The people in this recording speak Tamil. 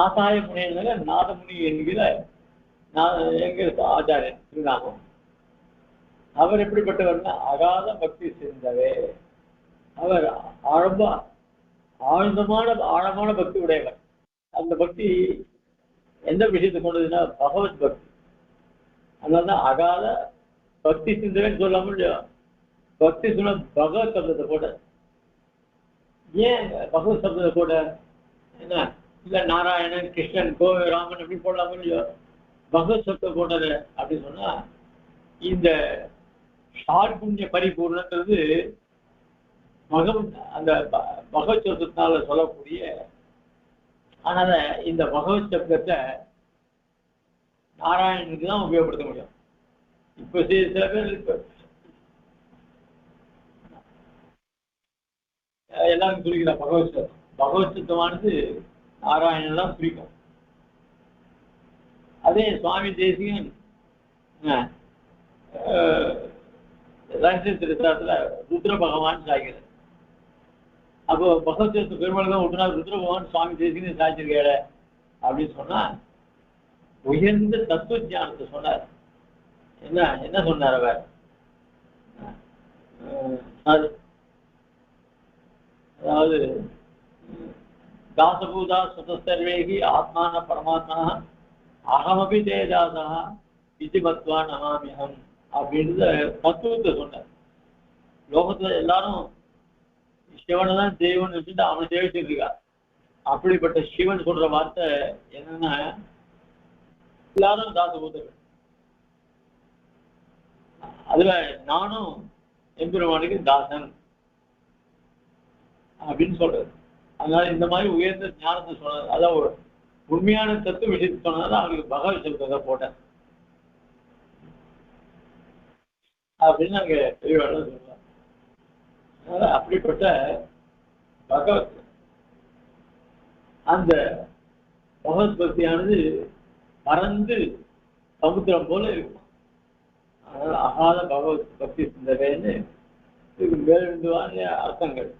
நாசாய முனியினால நாதமுனி என்கிற நா- ஆச்சாரியன் திருநாமம். அவர் எப்படிப்பட்டவர்னா அகாத பக்தி சேர்ந்தவே. அவர் ஆழம்ப ஆழ்ந்தமான ஆழமான பக்தி உடையவர். அந்த பக்தி எந்த விஷயத்தை கொண்டதுன்னா பகவத் பக்தி. அதனாலதான் அகாத பக்தி சிந்தனைன்னு சொல்ல முடியும் பக்தி சொன்ன பகவத் சப்தத்தை போட ஏன் பகவத் சப்தத்தை போட என்ன? இல்ல நாராயணன் கிருஷ்ணன் கோவை ராமன் அப்படி போடலாம இல்லையோ பகவத் சப்தம் போட்டது அப்படின்னு சொன்னா இந்த ஷார்புண்ணிய பரிபூர்ணங்கிறது மகம் அந்த பகவத் சப்தத்தினால சொல்லக்கூடிய அதனால இந்த பகவத் சப்தத்தை நாராயணனுக்கு தான் உபயோகப்படுத்த முடியும். இப்ப சில பேர் இப்ப எல்லாரும் சொல்லிக்கலாம் பகவத் சத்தம்? பகவத் சத்தமானது நாராயணன் எல்லாம் குறிக்கும் அதே சுவாமி தேசிகன் அஹ், ரகசிய திருத்தத்துல ருத்ர பகவான் சாய்கிறார் அப்போ பகவத் பெருமாள் தான் ஒட்டுனா ருத்ர பகவான் சுவாமி தேசிகன் சாய்ச்சிருக்காரு அப்படின்னு சொன்னா உயர்ந்த தத்துவ ஞானத்தை சொன்னார். என்ன என்ன சொன்னார் அவர்? அதாவது தாசபூதா சுதஸ்தர்வேகி ஆத்மான பரமாத்மனா அகமபி தேஜாதா இது மத்வா நமாமியம் அப்படின்றத தத்துவத்தை சொன்னார் லோகத்துல எல்லாரும் சிவனை தான் தெய்வம்னு வச்சுட்டு அவனை சேவிச்சுட்டு இருக்கா அப்படிப்பட்ட சிவன் சொல்ற வார்த்தை என்னன்னா எல்லாரும் தாசபூதர்கள் அதுல நானும் எம்பெருமானுக்கு தாசன் அப்படின்னு சொல்றது அதனால இந்த மாதிரி உயர்ந்த ஞானத்தை சொன்னது அதான் ஒரு உண்மையான தத்துவ விஷயத்தை சொன்னதான் அவங்களுக்கு பகவத் சப்தத்தை போட்டேன். அப்படின்னு அங்க தெளிவாக சொல்லுவாங்க அதனால அப்படிப்பட்ட பகவத் அந்த பகவத் பக்தியானது பறந்து சமுத்திரம் போல இருக்கும். அதனால அகாத பகவத் பக்தி சிந்தவேன்னு இதுக்கு மேலிருந்துவான அர்த்தங்கள்.